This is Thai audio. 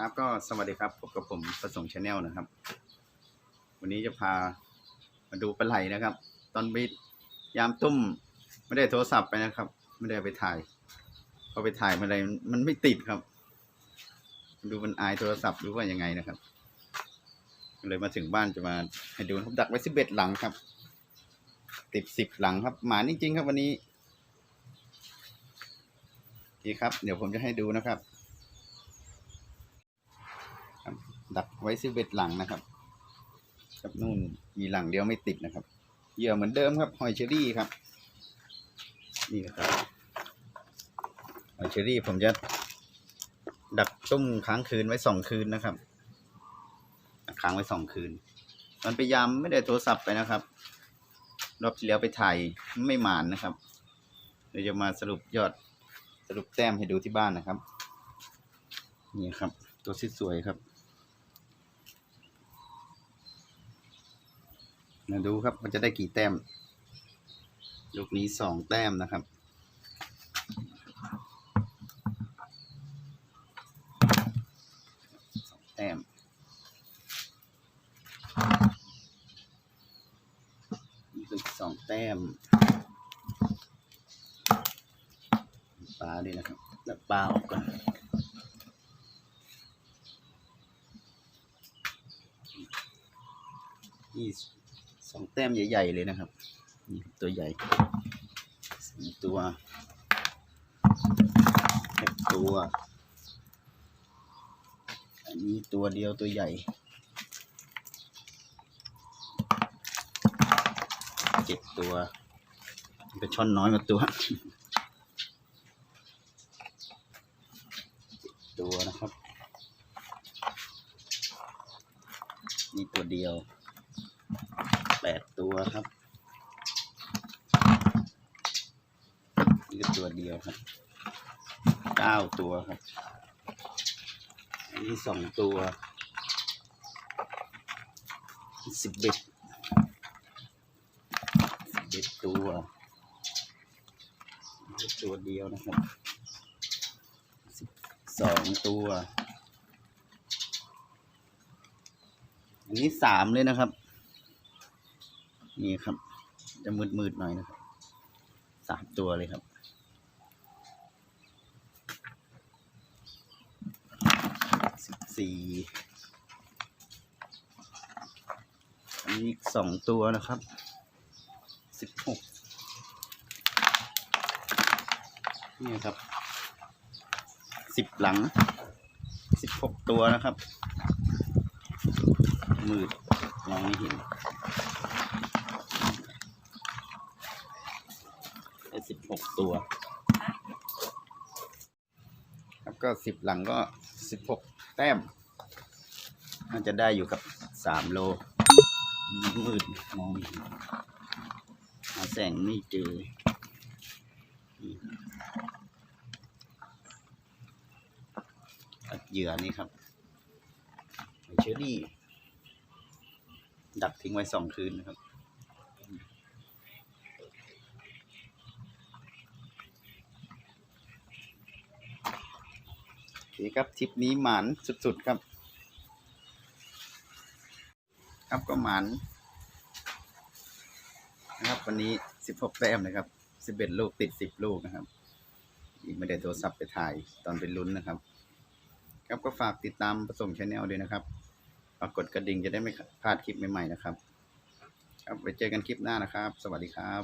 ครับก็สวัสดีครับพบกับผมประสงค์ชาแนลนะครับ วันนี้จะพามาดูปลาไหลนะครับ ตอนไปยามตุ้ม ไม่ได้โทรศัพท์ไปนะครับ ไม่ได้ไปถ่ายพอไปถ่ายมาอะไรมันไม่ติดครับ ดูมันอายโทรศัพท์หรือว่ายังไงนะครับ เลยมาถึงบ้านจะมาให้ดูครับดักไว้สิบเอ็ดหลังครับ ติดสิบหลังครับ หมาจริงๆครับวันนี้นี่ครับ เดี๋ยวผมจะให้ดูนะครับ ครับ ดักไว้สิบเอ็ดหลังนะครับครับนู่นมีหลังเดียวไม่ติดนะครับ เหยื่อเหมือนเดิมครับหอยเชอรี่ครับ นี่นะครับหอยเชอรี่ผมจะดักตุ้มค้างคืนไว้สองคืนนะครับค้างไว้สองคืนตอนไปยามไม่ได้โทรศัพท์ไปนะครับรอบที่แล้วไปถ่ายไม่หมานนะครับเดี๋ยวจะมาสรุปยอดสรุปแต้มให้ดูที่บ้านนะครับ นี่ครับ ตัวสวยๆครับ มาดูครับมันจะได้กี่แต้ม ลูกนี้สองแต้มนะครับสองแต้ม นี่คือสองแต้ม ปลาด้วยนะครับ แล้วปลาออกก่อนนี่ส สองแต้มใหญ่ๆเลยนะครับ นี่ตัวใหญ่สตัวหกตัว อันนี้ตัวเดียวตัวใหญ่ เจ็ดตัวกระช่อนน้อยมาตัวตัวนะครับ นี่ตัวเดียว แปดตัวครับนี่ก็ตัวเดียวครับเก้าตัวครับ อันนี้สองตัวสิบเอ็ดสิบเอ็ดตัวนี่ก็ตัวเดียวนะครับสิบสองตัว อันนี้สามเลยนะครับ นี่ครับ จะมืดๆหน่อยนะครับสามตัวเลยครับสิบสี่อันนี้อีกสองตัวนะครับสิบหกนี่ครับสิบหลังสิบหกตัวนะครับ มืดมองไม่เห็น ได้ สิบหกตัว ครับก็สิบหลังก็สิบหกแต้ม น่าจะได้อยู่กับสามโล มืดมองไม่เห็นหาแสงไม่เจอเหยื่อนี่ครับเชอรี่ ดักทิ้งไว้สองคืนนะครับ เคครับทริปนี้หมานสุดๆครับ ครับก็หมานนะครับ วันนี้สิบหกแต้มนะครับสิบเอ็ดลูกติดสิบลูกนะครับอีกไม่ได้โทรศัพท์ไปถ่ายตอนเป็นลุ้นนะครับ ครับก็ฝากติดตามผสมชาแนลด้วยนะครับฝากกดกระดิ่งจะได้ไม่พลาดคลิปใหม่ๆนะครับ ครับไว้เจอกันคลิปหน้านะครับ สวัสดีครับ